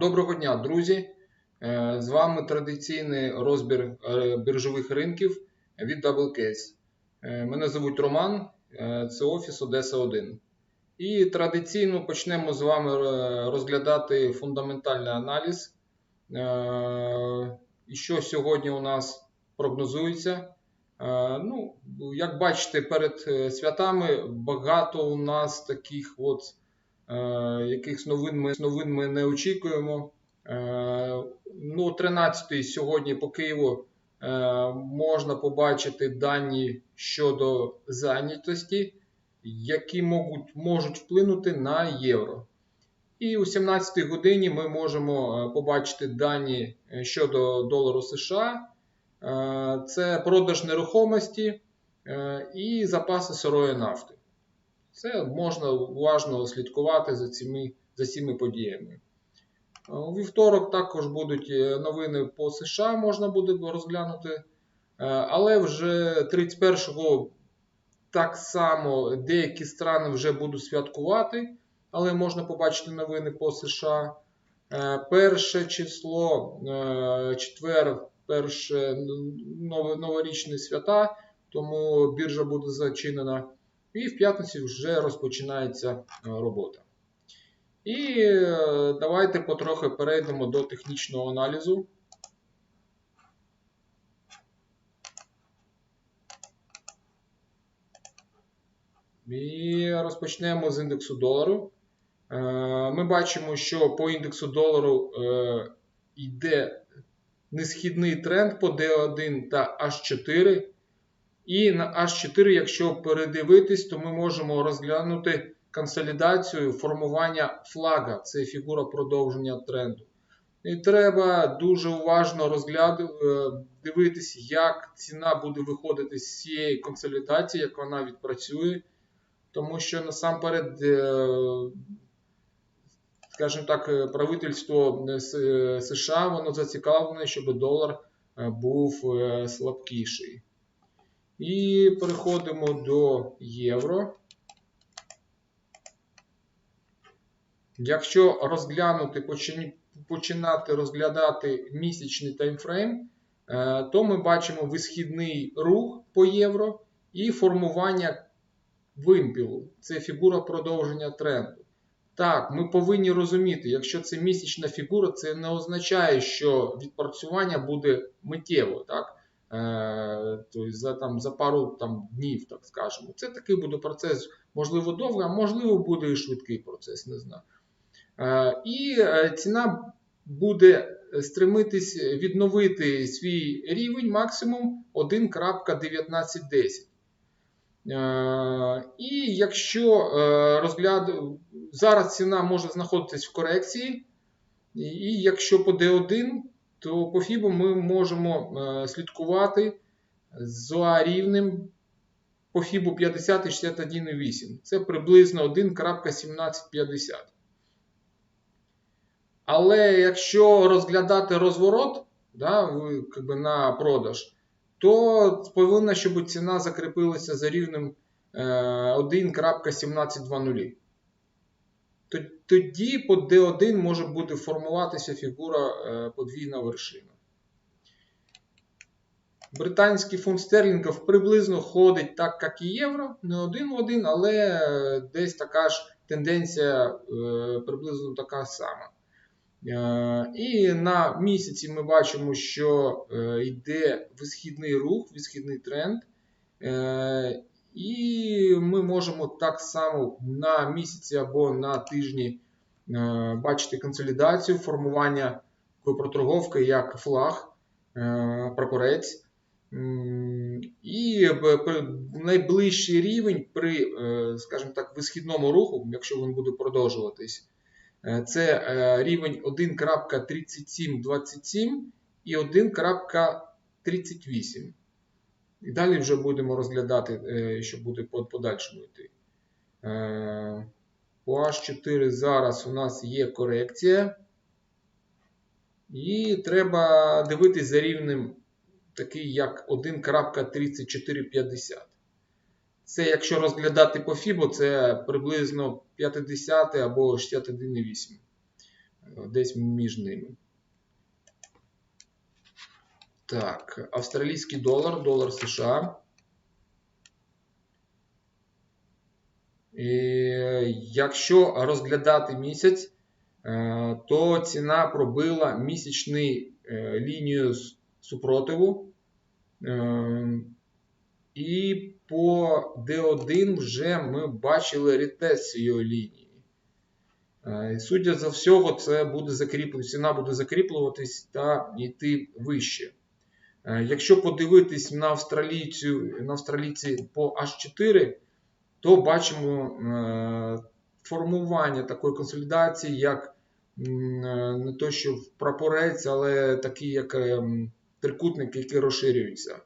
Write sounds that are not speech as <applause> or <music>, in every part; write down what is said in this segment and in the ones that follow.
Доброго дня, друзі! Е, З вами традиційний розбір е, біржових ринків від DoubleCase. Е, Мене звуть Роман, це офіс Одеса 1. І традиційно почнемо з вами розглядати фундаментальний аналіз. І що сьогодні у нас прогнозується? Ну, як бачите, перед святами багато у нас таких от якихось новин ми, новин ми не очікуємо. Е, Ну, 13-й сьогодні по Києву е, можна побачити дані щодо зайнятості, які можуть, можуть вплинути на євро. І у 17-й годині ми можемо е, побачити дані е, щодо долару США. Е, Це продаж нерухомості е, і запаси сирої нафти. Це можна уважно слідкувати за цими, за цими подіями. Е, У вівторок також будуть е, новини по США, можна буде розглянути. Е, Але вже 31-го так само деякі страни вже будуть святкувати, але можна побачити новини по США. Перше число, четвер, перше новорічні свята, тому біржа буде зачинена. І в п'ятницю вже розпочинається е, робота. І е, давайте потрохи перейдемо до технічного аналізу. І розпочнемо з індексу долару. Е, Ми бачимо, що по індексу долару йде несхідний тренд по D1 та H4. І на H4, якщо передивитись, то ми можемо розглянути консолідацію формування флага. Це фігура продовження тренду. І треба дуже уважно розгляду, е, дивитись, як ціна буде виходити з цієї консолідації, як вона відпрацює. Тому що насамперед, е, скажімо так, е, правительство США воно зацікавлене, щоб долар був слабкіший. І переходимо до євро. Якщо розглянути, починати розглядати місячний таймфрейм, е, то ми бачимо висхідний рух по євро і формування вимпілу. Це фігура продовження тренду. Так, ми повинні розуміти, якщо це місячна фігура, це не означає, що відпрацювання буде миттєво. Так? Тобто за, там, за пару там, днів, так скажемо. Це такий буде процес, можливо, довгий, а можливо, буде і швидкий процес, не знаю. Е, і е, ціна буде стремитись відновити свій рівень максимум 1.1910. Е, І якщо розгляд... зараз ціна може знаходитись в корекції, і якщо по D1, то по FIBO ми можемо е, слідкувати за рівнем по FIBO 50 і 61,8. Це приблизно 1.1750. Але якщо розглядати розворот да, на продаж, то повинна, щоб ціна закріпилася за рівнем е, 1.1720. То- Тоді по D1 може бути формуватися фігура е, подвійна вершина. Британський фунт стерлінгів приблизно ходить так, як і євро, не один в один, але десь така ж тенденція е, приблизно така сама. Е, І на місяці ми бачимо, що йде висхідний рух, висхідний тренд. І ми можемо так само на місяці або на тижні е, бачити консолідацію, формування проторговки, як флаг, е, прапорець. І найближчий рівень при, е, скажімо так, висхідному руху, якщо він буде продовжуватись, Це рівень 1.3727 і 1.38. І далі вже будемо розглядати, е, що буде по подальшому йти. Е, По H4 зараз у нас є корекція. І треба дивитись за рівнем такий як 1.3450. Це якщо розглядати по FIBO, це приблизно 50 або 61,8. десь між ними. Так, австралійський долар, долар США. І якщо розглядати місяць, е, то ціна пробила місячну лінію супротиву. Е, і по D1 вже ми бачили ретест цієї лінії. Е, судя за всього, це буде закріплюватися, ціна буде закріплюватись та йти вище. Якщо подивитись на австралійцю, на австралійці по H4, то бачимо е, формування такої консолідації, як е, не то, що прапорець, але такі, як е, трикутники, які розширюються.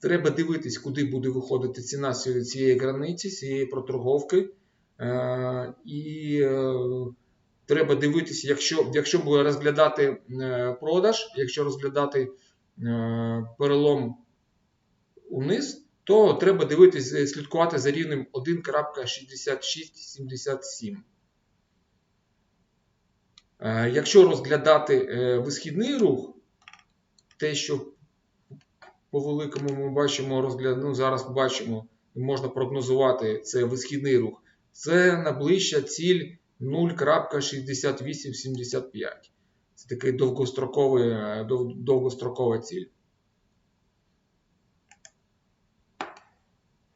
Треба дивитись, куди буде виходити ціна цієї границі, цієї проторговки. І треба дивитися, якщо якщо буде розглядати продаж, якщо розглядати перелом униз, то треба дивитись, е, слідкувати за рівнем 1.6677. Е, якщо розглядати е, висхідний рух, те, що по великому ми бачимо, розгляд, ну, зараз бачимо, можна прогнозувати це висхідний рух, це найближча ціль 0.6875. Це такий довгостроковий, довгострокова ціль.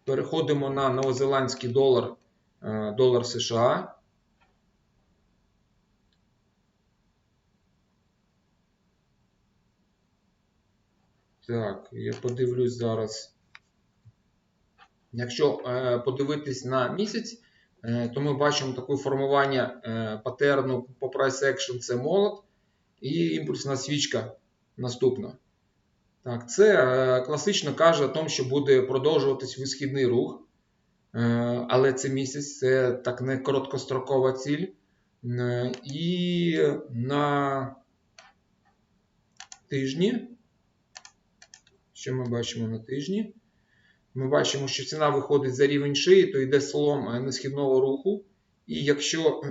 Переходимо на новозеландський долар, е, долар США. Так, я подивлюсь зараз. Якщо е, подивитись на місяць, е, то ми бачимо таке формування е, патерну по price action це молот і імпульсна свічка наступна. Так, Це е, класично каже о тому, що буде продовжуватись висхідний рух. Е, але це місяць, це так не короткострокова ціль. Е, і на тижні, що ми бачимо на тижні? Ми бачимо, що ціна виходить за рівень шиї, то йде слом несхідного руху. І якщо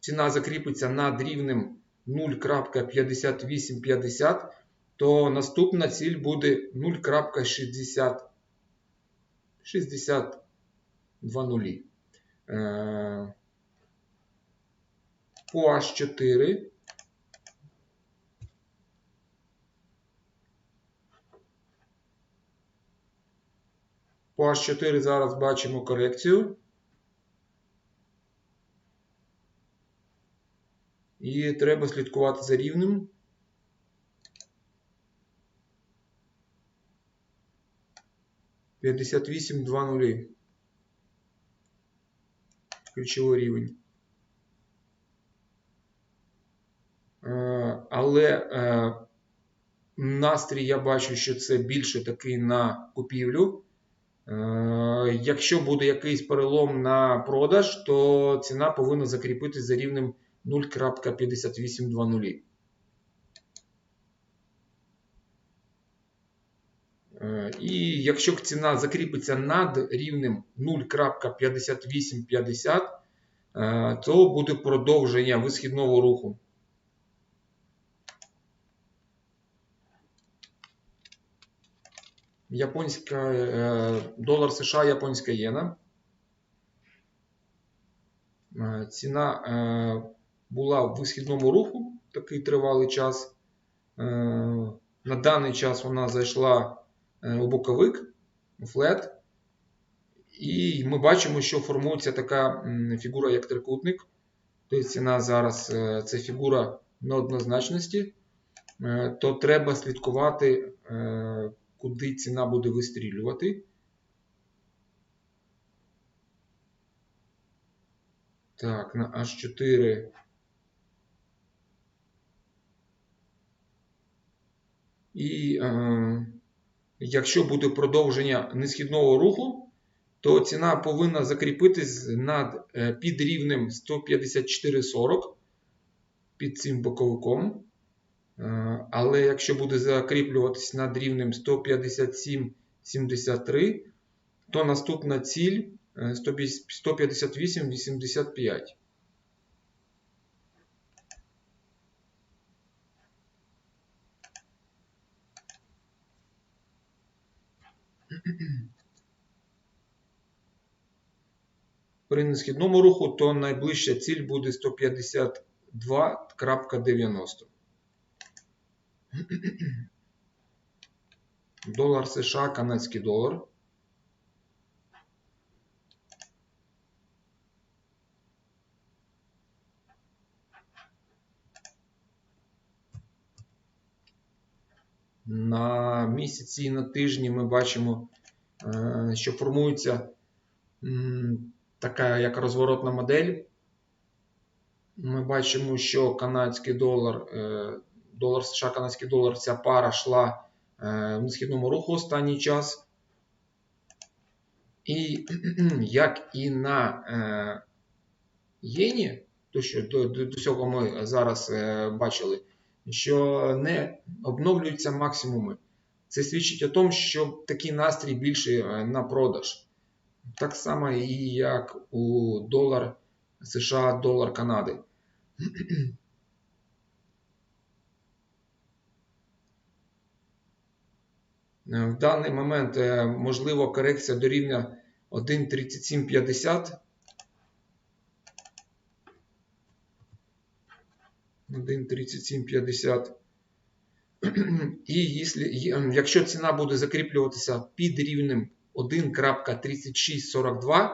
ціна закріпиться над рівнем 0.5850, то наступна ціль буде 0.60 нулі. Е, по H4 зараз бачимо корекцію. І треба слідкувати за рівнем 58.2.0. Ключовий рівень. Е, але е, настрій я бачу, що це більше такий на купівлю. Е, якщо буде якийсь перелом на продаж, то ціна повинна закріпитися за рівнем 0.5820. Е, і якщо ціна закріпиться над рівнем 0.5850, е, то буде продовження висхідного руху. Японська е, долар США, японська єна. Ціна була в висхідному руху такий тривалий час. На даний час вона зайшла Е, у боковик, флет. І ми бачимо, що формується така фігура, як трикутник. Тобто ціна зараз е, це фігура неоднозначності, е, то треба слідкувати, куди ціна буде вистрілювати. Так, на H4. І якщо буде продовження несхідного руху, то ціна повинна закріпитись над е, під рівнем 154,40 під цим боковиком. Е, але якщо буде закріплюватись над рівнем 157,73, то наступна ціль е, 158,85. При несхідному руху, то найближча ціль буде 152,90. Долар США, канадський долар. На місяці і на тижні ми бачимо, е, що формується така як розворотна модель. Ми бачимо, що канадський долар, е, долар США, канадський долар, ця пара йшла е, в несхідному руху останній час. І <clears throat> як і на е, єні, то що до, до, до цього ми зараз е, бачили, що не обновлюються максимуми. Це свідчить о тому, що такий настрій більше на продаж. Так само і як у долар США, долар Канади. <clears throat> В даний момент е, можливо корекція до рівня 1.3750. 1.3750. І якщо, якщо ціна буде закріплюватися під рівнем 1.3642,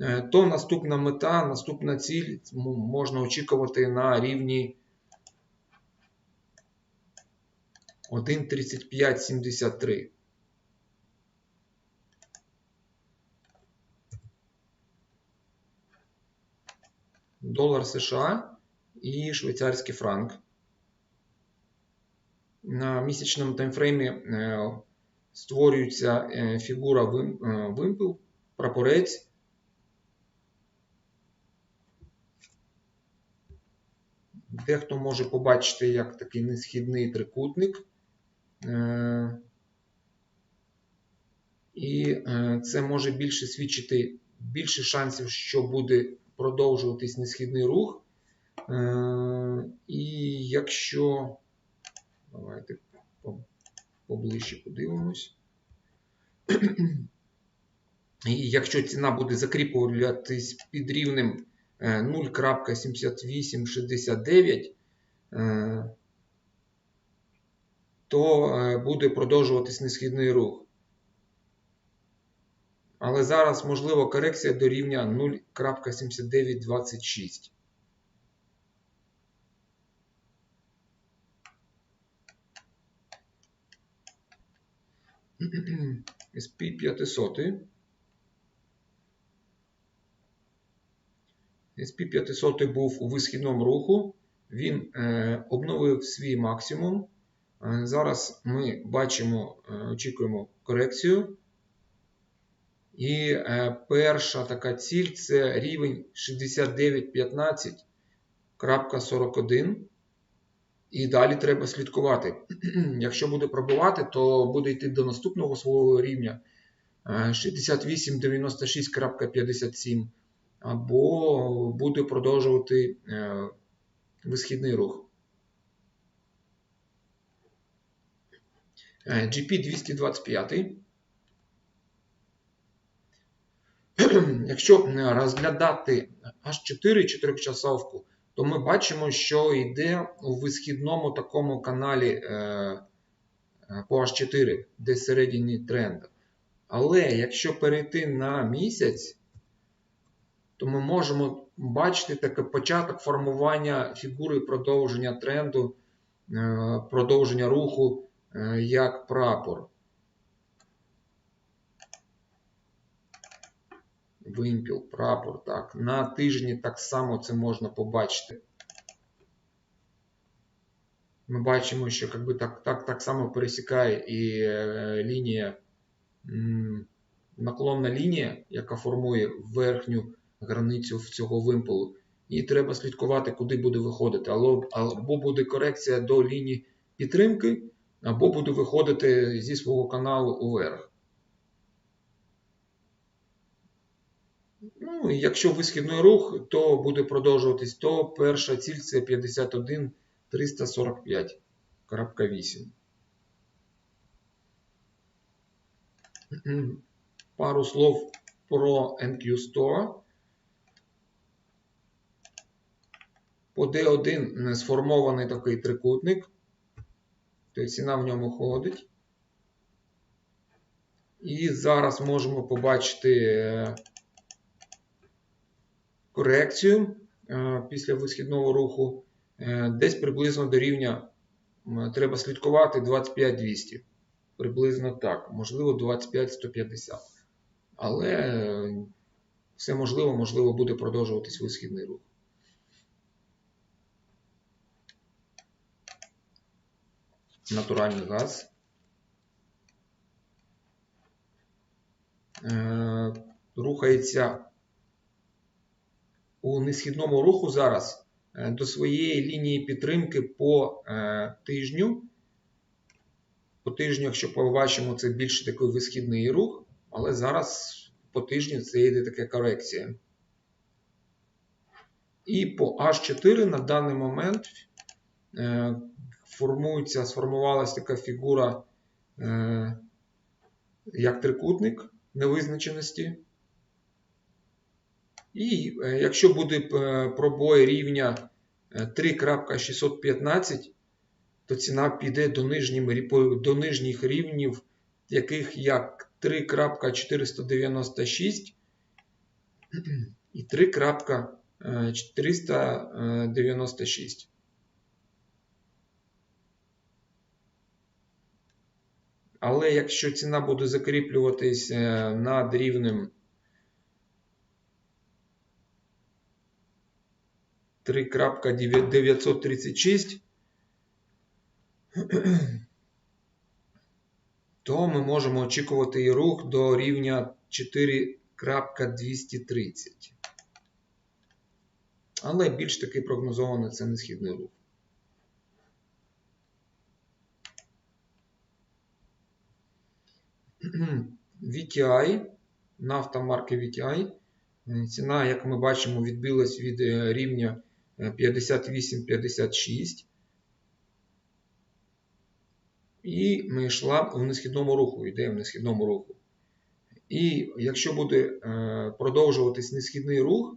е, то наступна мета, наступна ціль можна очікувати на рівні 1.3573. Долар США і швейцарський франк. На місячному таймфреймі е, створюється е, фігура вимпел, прапорець. Дехто може побачити як такий несхідний трикутник. Е, і це може більше свідчити більше шансів, що буде продовжуватись несхідний рух. І якщо Давайте поближче подивимось. І якщо ціна буде закріплюватись під рівнем 0.7869, е, е, то е, буде продовжуватись несхідний рух. Але зараз можлива корекція до рівня 0.7926. SP500. SP500 був у висхідному руху, він е, обновив свій максимум. Е, зараз ми бачимо, е, очікуємо корекцію. І е, перша така ціль це рівень 6915.41. І далі треба слідкувати. <clears throat> Якщо буде пробувати, то буде йти до наступного свого рівня 6896.57 або буде продовжувати висхідний рух. GP 225. Якщо розглядати аж 4 4 часовку, то ми бачимо, що йде у висхідному такому каналі е, е, по H4, де середині тренду. Але якщо перейти на місяць, то ми можемо бачити такий початок формування фігури продовження тренду, е, продовження руху як прапор. вимпіл, прапор. Так. На тижні так само це можна побачити. Ми бачимо, що так так, так само пересікає і е, лінія, наклонна лінія, яка формує верхню границю цього вимпелу. І треба слідкувати, куди буде виходити. Або буде корекція до лінії підтримки, або буде виходити зі свого каналу уверх. Ну, якщо висхідний рух, то буде продовжуватись, то перша ціль це 51 345.8. Пару слов про NQ Store. По D1 сформований такий трикутник. Тобто ціна в ньому ходить. І зараз можемо побачити е, корекцію е, після висхідного руху. Е, десь приблизно до рівня треба слідкувати 25200. Приблизно так, можливо, 25-150. Але все можливо, можливо, буде продовжуватись висхідний рух. Натуральний газ. Е, рухається у несхідному руху зараз е, до своєї лінії підтримки по е, тижню. По тижню, якщо побачимо, це більше такий висхідний рух, але зараз по тижню це йде така корекція. І по H4 на даний момент формується, сформувалася така фігура, як трикутник невизначеності. І е, якщо буде е, пробой рівня 3.615, е, то ціна піде до нижніх, до нижніх рівнів, яких як 3.496 і 3.496. Але якщо ціна буде закріплюватись над рівнем 3.936, <clears throat> то ми можемо очікувати і рух до рівня 4.230. Але більш таки прогнозований це не східний рух. VTI, нафта марки VTI. Ціна, як ми бачимо, відбилась від е, рівня 58-56. І ми йшла в несхідному руху, йде в несхідному руху. І якщо буде е, продовжуватись несхідний рух,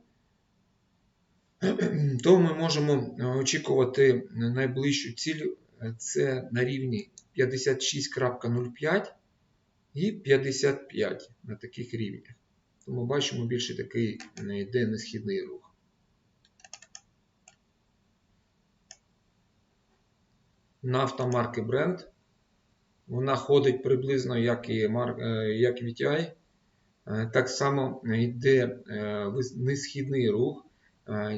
<clears throat> то ми можемо очікувати найближчу ціль це на рівні 56.05 і 55 на таких рівнях. Тому бачимо більше такий йде несхідний рух. Нафта марки Brent. Вона ходить приблизно як і е, як VTI. Е, так само йде е, несхідний рух.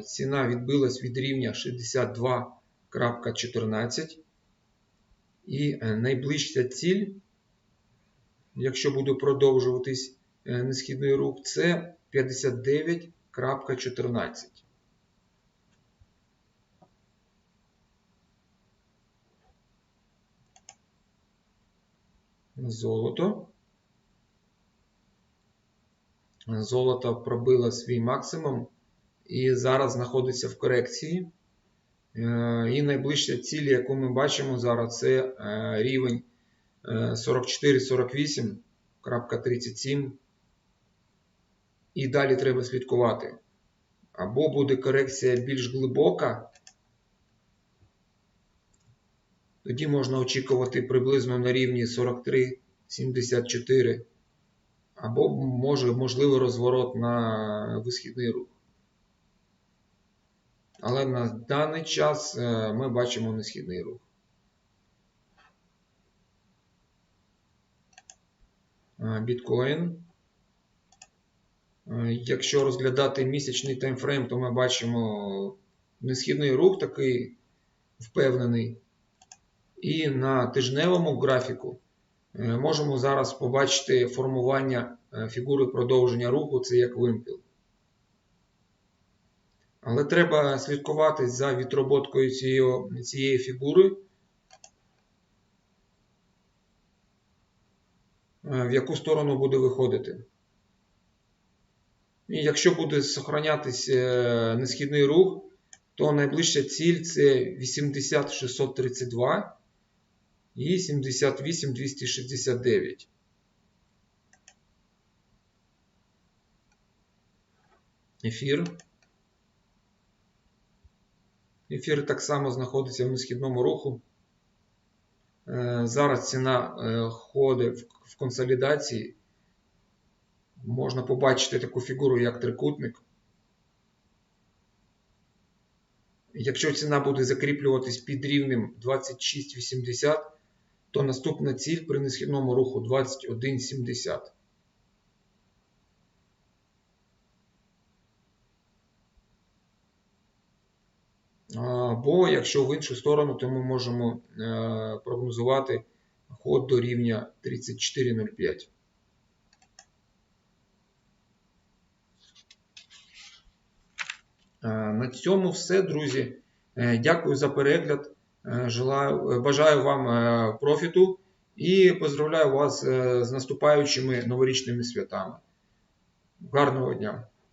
Ціна відбилась від рівня 62.14. І найближча ціль якщо буде продовжуватись е, несхідний рух, це 59.14. Золото. Золото пробило свій максимум і зараз знаходиться в корекції. Е, і найближча ціль, яку ми бачимо зараз, це е, рівень 44-48.37. І далі треба слідкувати. Або буде корекція більш глибока. Тоді можна очікувати приблизно на рівні 43-74. Або може, можливо розворот на висхідний рух. Але на даний час е, ми бачимо несхідний рух. Біткоін. Якщо розглядати місячний таймфрейм, то ми бачимо несхідний рух такий впевнений. І на тижневому графіку е, можемо зараз побачити формування е, фігури продовження руху, це як вимпіл. Але треба слідкувати за відроботкою цієї, цієї фігури. Е, в яку сторону буде виходити. І якщо буде зберігатись е, несхідний рух, то найближча ціль це 80 632 і 78, 269. Ефір. Ефір так само знаходиться в несхідному руху. Е, Зараз ціна е, ходить в- консолідації. Можна побачити таку фігуру, як трикутник. Якщо ціна буде закріплюватись під рівнем 26,80, то наступна ціль при несхідному руху 21,70. Або якщо в іншу сторону, то ми можемо е, прогнозувати ход до рівня 34,05. Е, На цьому все, друзі. Е, Дякую за перегляд. Желаю, бажаю вам профіту і поздравляю вас з наступаючими новорічними святами. Гарного дня!